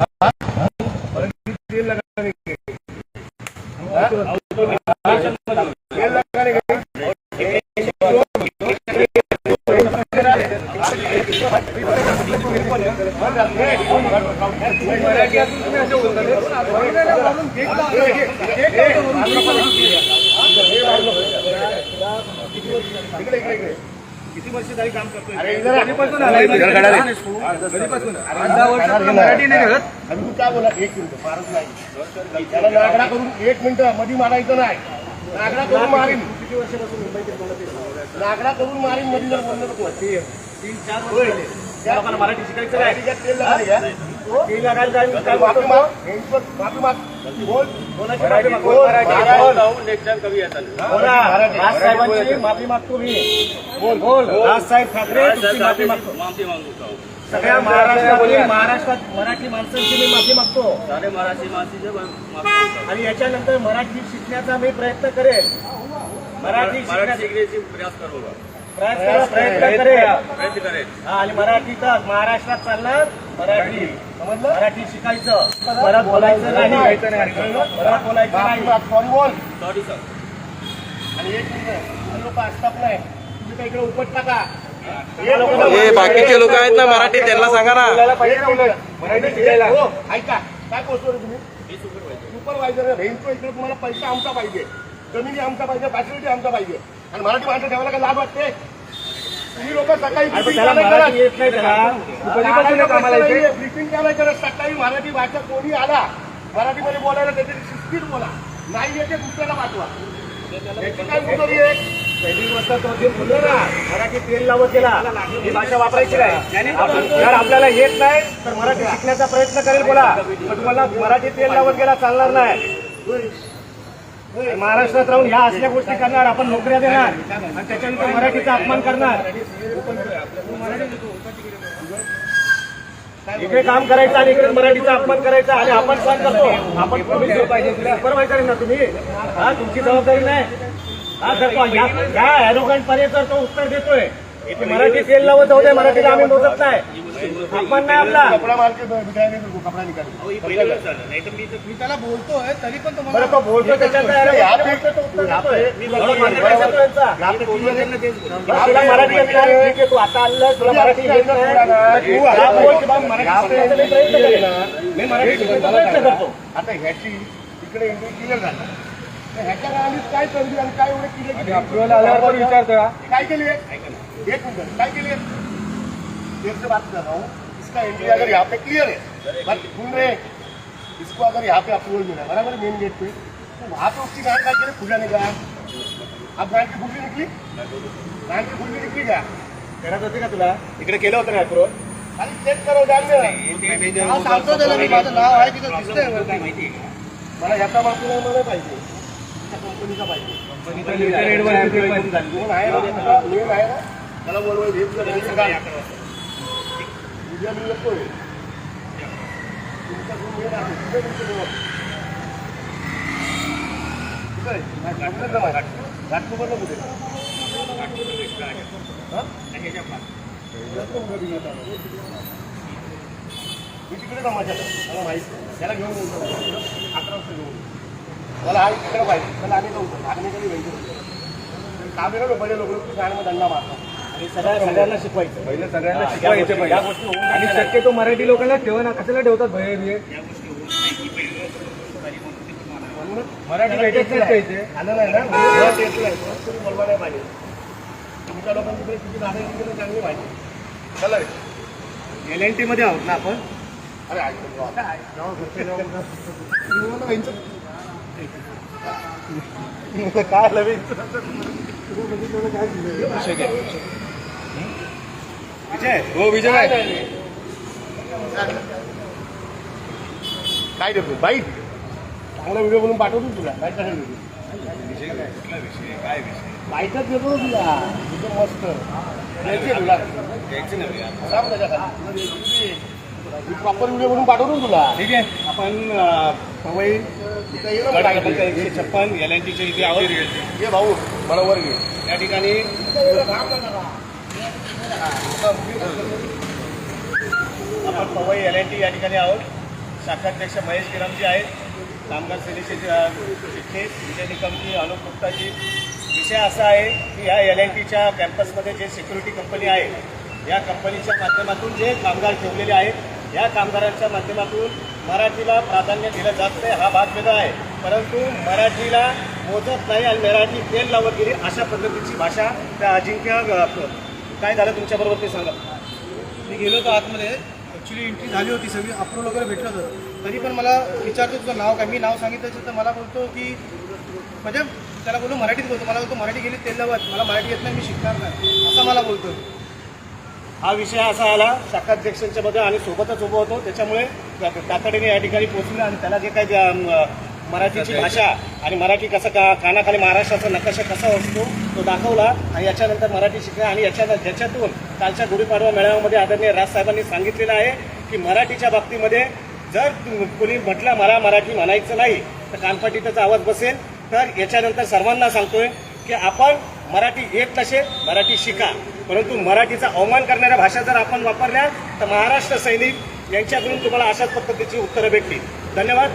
तेल लगाने के तेल लगाने के इकडे इकडे इकडे किती वर्ष झाली काम मराठी नाही तू काय बोला? एक मिनिट फारच नाही. त्याला नागडा करून एक मिनिटमध्ये मारायचं नाही. नागडा करून मारीन. किती वर्षापासून मुंबईत नागडा करून मारीन मध्ये जर तर तू. तीन चार वर्ष मराठी शिकायचं तेल लागायला माफी? माग माफी माग. राजसाहेबांची माफी मागतो मी बोल बोल राजसाहेब ठाकरे तुमची माफी मागतो सगळ्या महाराष्ट्रामध्ये महाराष्ट्रात मराठी माणसांची मी माफी मागतो सारे मराठी माणसाचे मागतो आणि याच्यानंतर मराठी शिकण्याचा मी प्रयत्न करेल मराठी शिकण्याचा शिकण्याची प्रयास करू प्रयत्न प्रयत्न करेल. हा, आणि मराठीचा महाराष्ट्रात चालणार मराठी. समजलं? मराठी शिकायचं. परत बोलायचं नाही. परत बोलायचं नाही. सॉरी बोल. सॉरी सर आणि एक मिनिट. लोक असतात नाही तुम्ही काय इकडे उपट टाका हे बाकीचे लोक आहेत ना मराठी त्यांना सांगा ना. मराठी शिकायला. हो, ऐका. काय पोहोचतो रे तुम्ही? सुपरवायझर रेंजतो इकडे तुम्हाला पैसा आमचा पाहिजे. जमिनी आमचा पाहिजे फॅसिलिटी आमचा पाहिजे. आणि मराठी माणसं ठेवायला काय लाज वाटते? तुम्ही लोक सकाळी अरे पण briefing त्याला का नाही मराठी करत? येत नाही त्याला. तू कधीपासून आहे कामाला इथे? ब्रिफिंग का नाही करत सकाळी मराठी भाषा कोणी आला मराठीमध्ये बोलायला त्याची शिस्तीत बोला. नाही येते दुसऱ्याला पाठवा. याची काय मुदत आहे? पहिली गोष्ट तो जे बोललो ना मराठी तेल लावत गेला ही भाषा वापरायची नाही. आपण- जर आपल्याला येत नाही तर मराठी शिकण्याचा प्रयत्न करेल बोला. पण तुम्हाला मराठी तेल लावत गेला चालणार नाही. महाराष्ट्रात राहून ह्या असल्या गोष्टी करणार आपण नोकऱ्या देणार आणि त्याच्यानंतर मराठीचा अपमान करणार. इकडे काम करायचं आणि इकडे मराठीचा अपमान करायचा आणि आपण सहन करतो आपण सुपरवायझर ना तुम्ही? हा तुमची जबाबदारी नाही. हा सर या या तो उत्तर देतोय. मराठी तेल लावत जाऊ दे मराठीला आम्ही मोजत नाही. अपमान नाही आपला. कपडा मार्केट कपडा निकाल. मी त्याला बोलतोय तरी पण तुम्हाला बरं तो बोलतो त्याच्यात तो उत्तर देतोय. मान्य करायचं तो यांचा. बरं, तुला मराठी येत नाही ठीक आहे तू आता आलं तुला मराठी येत नाही तर तू आता बोल की बा मराठी शिकण्याचा मी प्रयत्न करेन मी मराठी शिकण्याचा प्रयत्न करतो. आता ह्याची इकडे एंट्री क्लिअर झाली. तर ह्याच्या काय आणि काय एवढे क्लिअर अप्रुव्हल आल्यावर पण विचारतो काय केली एक मिनट काय केली देर से बात कर रहा हूँ इसका एंट्री अगर यहाँ पे क्लियर है रहे? इसको अगर यहाँ पे अप्रूवल मिला बराबर मेन गेट पे तो वहाँ पे उसकी गाड़ी क्या खुला निकला अब गाड़ी की खुली निकली? गाड़ी की खुली निकली क्या? करत होती का तुला. इकडे केलं होतं ना अप्रुव्हल खाली चेक करो जान हा, सांगतो त्याला मी माझं नाव आहे तिथं दिसतंय वरती. मला ह्याचा मागून मला पाहिजे त्या कंपनीचा पाहिजे कोण आहे ना त्याला बोलवाय उद्या मी येतोय घाटकोपरला कुठे मी तिकडे जमा केलं मला माहिती त्याला घेऊन अकरा वाजता घेऊन मला तिकडे पाहिजे. त्याला आम्ही जाऊ आम्ही कधी घ्यायचं काम आहे ना बडे लोक शाळेमध्ये दंडा मारतात. आणि सगळ्या सगळ्यांना शिकवायचं. पहिले सगळ्यांना शिकवायचे पहिले. आणि. शक्यतो मराठी लोकांना ठेवा ना कशाला ठेवतात भय बिये? मराठी भेटत नाही पाहिजे आलं नाही ना? मुळात येत नाही बोलवा पाहिजे. तुमच्या किती चांगली पाहिजे. चला रे. एल एन टी मध्ये आहोत ना आपण? अरे ऐक ना, काय. काय विजय. हो विजय. काय. काय देतो बाईट चांगला व्हिडिओ बनवून पाठवतो तुला. काय? करायला बाईटच देतो ना तुला. एकदम मस्त. द्यायची तुला. खाली. मी प्रॉपर व्हिडिओ बनवून पाठवतो ना तुला. ठीक आहे. आपण अं, पवई. क्रमांक एकशे छप्पन एल एन टीच्या इथे आहोत. ये भाऊ मला वर घे. या ठिकाणी. आपण पवई एल एन टी या ठिकाणी आहोत. शाखाध्यक्ष महेश गिरामजी आहेत. कामगार सेनेचे अ, चिठ्ठे विजय निकमजी अनुप गुप्ताजी. विषय असा आहे की या एल एन टीच्या कॅम्पसमध्ये जे सिक्युरिटी कंपनी आहे या कंपनीच्या माध्यमातून जे कामगार ठेवलेले आहेत या कामगारांच्या माध्यमातून मराठीला प्राधान्य दिलं जात नाही हा भाग वेगळा आहे. परंतु मराठीला मोजत नाही आणि मराठी तेल लावत गेली अशा पद्धतीची भाषा त्या अजिंक्य काय झालं तुमच्याबरोबर ते सांगा. मी गेलो होतो आतमध्ये. ॲक्च्युली एंट्री झाली होती सगळी अप्रूव्ह वगैरे भेटलं होतं. तरी पण मला विचारतो तुझं नाव काय? मी नाव सांगितलं तर मला बोलतो की म्हणजे त्याला बोलतो मराठीत बोलतो. मला बोलतो मराठी गेली तेल लावत मला मराठी येत नाही मी शिकणार नाही. असं मला बोलतो. हा विषय असा आला शाखाध्यक्षांच्या मध्ये आणि सोबतच उभं होतो. त्याच्यामुळे तातडीने या ठिकाणी पोहोचले आणि त्याला जे काही मराठीची भाषा आणि मराठी कसं का कानाखाली महाराष्ट्राचा नकाशा कसा असतो तो दाखवला आणि याच्यानंतर मराठी शिकला आणि याच्या ज्याच्यातून कालच्या गुढीपाडवा मेळाव्यामध्ये आदरणीय राजसाहेबांनी सांगितलेलं आहे की मराठीच्या बाबतीमध्ये जर कोणी म्हटलं मला मराठी म्हणायचं नाही तर कानपाटीचा आवाज बसेल. तर याच्यानंतर सर्वांना सांगतोय की आपण मराठी येत नसेल मराठी शिका. परंतु मराठीचा अवमान करणाऱ्या भाषा जर आपण वापरल्या तर महाराष्ट्र सैनिक यांच्याकडून तुम्हाला अशाच पद्धतीची उत्तरं भेटतील. धन्यवाद.